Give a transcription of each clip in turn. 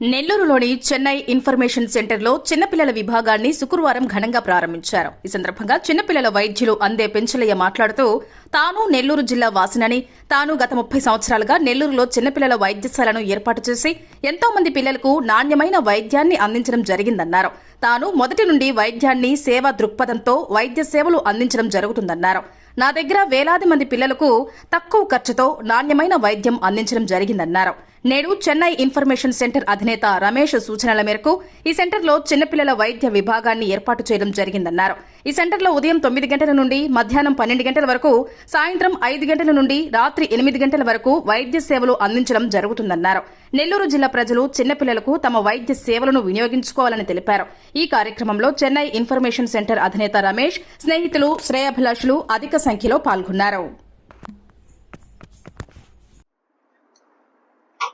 నెల్లూరులోని చెన్నై ఇన్ఫర్మేషన్ సెంటర్లో చిన్నపిల్లల విభాగాన్ని శుక్రవారం ఘనంగా ప్రారంభించారు. ఈ సందర్భంగా చిన్నపిల్లల వైద్యులు అందే పెంచలయ్య మాట్లాడుతూ తాను నెల్లూరు జిల్లా వాసినని తాను గత ముప్పై సంవత్సరాలుగా నెల్లూరులో చిన్నపిల్లల వైద్యశాలను ఏర్పాటు చేసి ఎంతో మంది పిల్లలకు నాణ్యమైన వైద్యాన్ని అందించడం జరిగిందన్నారు. తాను మొదటి నుండి వైద్యాన్ని సేవా దృక్పథంతో వైద్య సేవలు అందించడం జరుగుతుందన్నారు. నా దగ్గర వేలాది మంది పిల్లలకు తక్కువ ఖర్చుతో నాణ్యమైన వైద్యం అందించడం జరిగిందన్నారు. నేడు చెన్నై ఇన్ఫర్మేషన్ సెంటర్ అధినేత రమేష్ సూచనల మేరకు ఈ సెంటర్లో చిన్నపిల్లల వైద్య విభాగాన్ని ఏర్పాటు చేయడం జరిగిందన్నారు. ఈ సెంటర్లో ఉదయం తొమ్మిది గంటల నుండి మధ్యాహ్నం పన్నెండు గంటల వరకు సాయంత్రం ఐదు గంటల నుండి రాత్రి ఎనిమిది గంటల వరకు వైద్య సేవలు అందించడం జరుగుతుందన్నారు. నెల్లూరు జిల్లా ప్రజలు చిన్నపిల్లలకు తమ వైద్య సేవలను వినియోగించుకోవాలని తెలిపారు. ఈ కార్యక్రమంలో చెన్నై ఇన్ఫర్మేషన్ సెంటర్ అధినేత రమేష్ స్నేహితులు శ్రేయాభిలాషులు అధిక సంఖ్యలో పాల్గొన్నారు.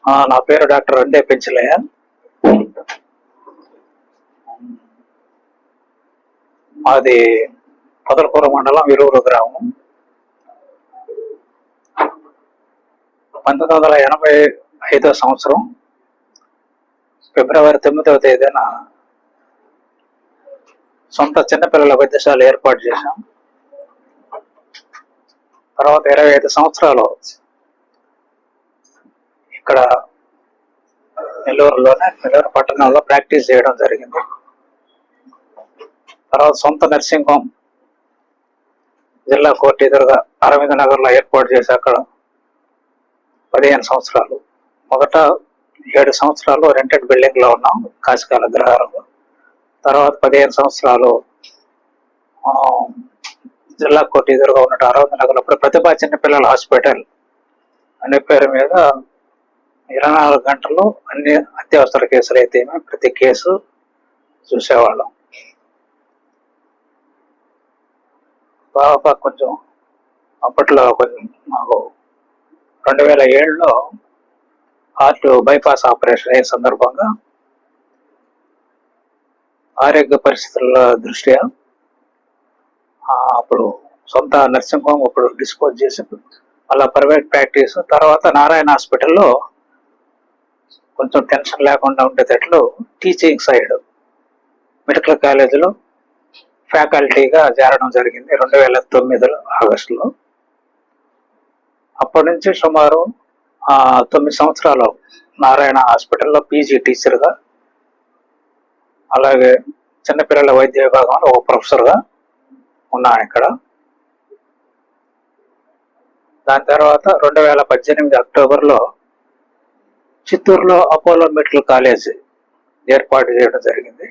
నా పేరు డాక్టర్ అందే పెంచలయ్య. మాది పొదలకూర మండలం ఇరువురు గ్రామం. పంతొమ్మిది వందల ఎనభై ఐదో సంవత్సరం ఫిబ్రవరి తొమ్మిదవ తేదీన సొంత చిన్నపిల్లల వైద్యశాల ఏర్పాటు చేశాం. తర్వాత ఇరవై ఐదు సంవత్సరాలు ఇక్కడ నెల్లూరులోనే నెల్లూరు పట్టణంలో ప్రాక్టీస్ చేయడం జరిగింది. తర్వాత సొంత నర్సింగ్ హోమ్ జిల్లా కోర్టు ఎదురుగా అరవింద్ నగర్లో ఏర్పాటు చేసి అక్కడ పదిహేను సంవత్సరాలు. మొదట ఏడు సంవత్సరాలు రెంటెడ్ బిల్డింగ్లో ఉన్నాం కాశీకాల గ్రహారంలో తర్వాత పదిహేను సంవత్సరాలు జిల్లా కోర్టు ఎదురుగా ఉన్నట్టు అరవింద్ నగర్లో ప్రతిభా చిన్నపిల్లల హాస్పిటల్ అనే పేరు మీద ఇరవై నాలుగు గంటలు అన్ని అత్యవసర కేసులు అయితే ప్రతి కేసు చూసేవాళ్ళం. బాబా కొంచెం అప్పట్లో కొంచెం మాకు రెండు వేల ఏడులో హార్ట్ బైపాస్ ఆపరేషన్ అయ్యే సందర్భంగా ఆరోగ్య పరిస్థితుల దృష్ట్యా అప్పుడు సొంత నర్సింగ్ హోమ్ ఇప్పుడు డిస్పోజ్ చేసి అలా ప్రైవేట్ ప్రాక్టీస్ తర్వాత నారాయణ హాస్పిటల్లో కొంచెం టెన్షన్ లేకుండా ఉండేటట్లు టీచింగ్ సైడ్ మెడికల్ కాలేజీలో ఫ్యాకల్టీగా చేరడం జరిగింది రెండు వేల తొమ్మిదిలో ఆగస్టులో. అప్పటి నుంచి సుమారు తొమ్మిది సంవత్సరాలు నారాయణ హాస్పిటల్లో పీజీ టీచర్గా అలాగే చిన్నపిల్లల వైద్య విభాగంలో ఒక ప్రొఫెసర్గా ఉన్నాను ఇక్కడ. దాని తర్వాత రెండు వేల పద్దెనిమిది అక్టోబర్లో చిత్తూరులో అపోలో మెడికల్ కాలేజ్ ఏర్పాటు చేయడం జరిగింది.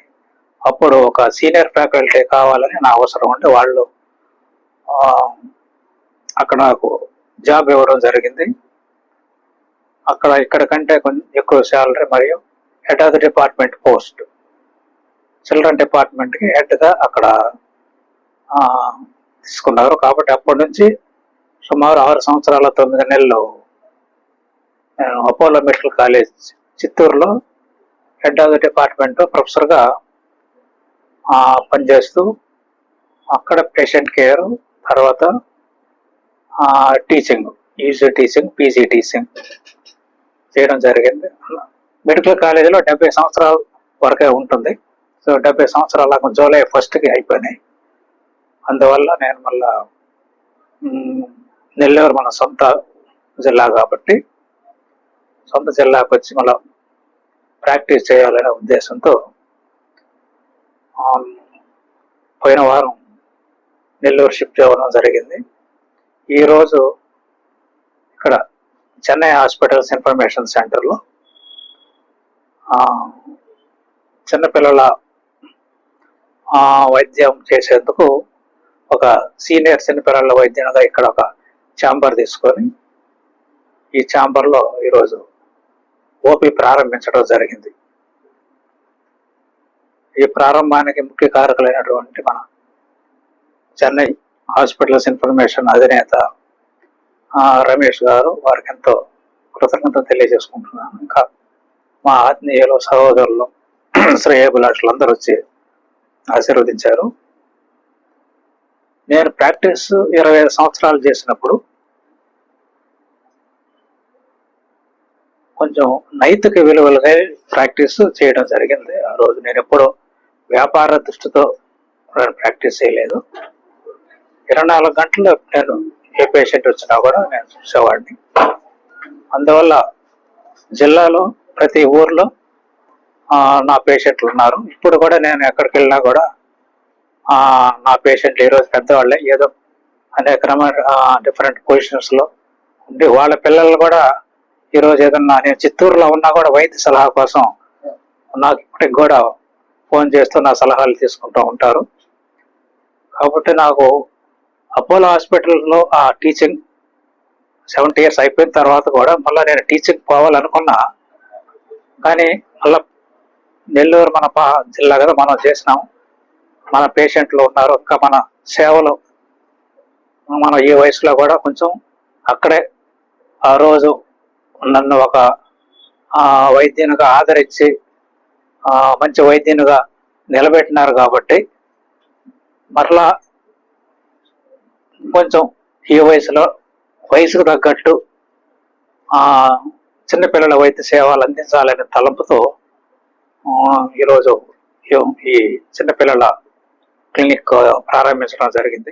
అప్పుడు ఒక సీనియర్ ఫ్యాకల్టీ కావాలని నా అవసరం ఉంటే వాళ్ళు అక్కడ నాకు జాబ్ ఇవ్వడం జరిగింది. అక్కడ ఇక్కడ కంటే కొంచెం ఎక్కువ శాలరీ మరియు head of the department post. Children డిపార్ట్మెంట్కి హెడ్గా అక్కడ తీసుకున్నారు. కాబట్టి అప్పటి నుంచి సుమారు ఆరు సంవత్సరాల తొమ్మిది నెలలు అపోలో మెడికల్ కాలేజ్ చిత్తూరులో హెడ్ ఆఫ్ ద డిపార్ట్మెంట్ ప్రొఫెసర్గా పనిచేస్తూ అక్కడ పేషెంట్ కేర్ తర్వాత teaching UG teaching PG teaching చేయడం జరిగింది. మెడికల్ కాలేజీలో డెబ్బై సంవత్సరాల వరకే ఉంటుంది. సో డెబ్బై సంవత్సరాల జూలై ఫస్ట్కి అయిపోయినాయి. అందువల్ల నేను మళ్ళా నెల్లూరు మన సొంత జిల్లా కాబట్టి సొంత జిల్లాకు వచ్చి మళ్ళా ప్రాక్టీస్ చేయాలనే ఉద్దేశంతో పోయిన వారం నెల్లూరు షిఫ్ట్ అవ్వడం జరిగింది. ఈరోజు ఇక్కడ చెన్నై హాస్పిటల్స్ ఇన్ఫర్మేషన్ సెంటర్లో చిన్నపిల్లల వైద్యం చేసేందుకు ఒక సీనియర్ చిన్నపిల్లల వైద్యునిగా ఇక్కడ ఒక ఛాంబర్ తీసుకొని ఈ ఛాంబర్లో ఈరోజు ఓపీ ప్రారంభించడం జరిగింది. ఈ ప్రారంభానికి ముఖ్య కారకులైనటువంటి మన చెన్నై హాస్పిటల్స్ ఇన్ఫర్మేషన్ అధినేత రమేష్ గారు వారికి ఎంతో కృతజ్ఞత తెలియజేసుకుంటున్నాను. ఇంకా మా ఆత్మీయులు సహోదరులు శ్రేయభిలాషులు అందరూ వచ్చి ఆశీర్వదించారు. నేను ప్రాక్టీస్ ఇరవై ఐదు సంవత్సరాలు చేసినప్పుడు కొంచెం నైతిక విలువలుగా ప్రాక్టీస్ చేయడం జరిగింది. ఆ రోజు నేను ఎప్పుడూ వ్యాపార దృష్టితో నేను ప్రాక్టీస్ చేయలేదు. ఇరవై నాలుగు గంటలు నేను ఏ పేషెంట్ వచ్చినా కూడా నేను చూసేవాడిని. అందువల్ల జిల్లాలో ప్రతి ఊర్లో నా పేషెంట్లు ఉన్నారు. ఇప్పుడు కూడా నేను ఎక్కడికి వెళ్ళినా కూడా నా పేషెంట్లు ఈరోజు పెద్దవాళ్ళే. ఏదో అనేక రకమైన డిఫరెంట్ పొజిషన్స్లో ఉండి వాళ్ళ పిల్లలు కూడా ఈరోజు ఏదన్నా నేను చిత్తూరులో ఉన్నా కూడా వైద్య సలహా కోసం నాకు ఇప్పటికి కూడా ఫోన్ చేస్తూ నా సలహాలు తీసుకుంటూ ఉంటారు. కాబట్టి నాకు అపోలో హాస్పిటల్లో ఆ టీచింగ్ సెవెంటీ ఇయర్స్ అయిపోయిన తర్వాత కూడా మళ్ళీ నేను టీచింగ్ పోవాలనుకున్నా. కానీ మళ్ళీ నెల్లూరు మన పా జిల్లా కదా మనం చేసినాం. మన పేషెంట్లు ఉన్నారు ఇంకా మన సేవలు మనం ఈ వయసులో కూడా కొంచెం అక్కడే ఆ రోజు నన్ను ఒక వైద్యునిగా ఆదరించి మంచి వైద్యునిగా నిలబెట్టినారు కాబట్టి మరలా కొంచెం ఈ వయసులో వయసుకు తగ్గట్టు చిన్నపిల్లల వైద్య సేవలు అందించాలనే తలంపుతో ఈరోజు ఈ చిన్నపిల్లల క్లినిక్ ప్రారంభించడం జరిగింది.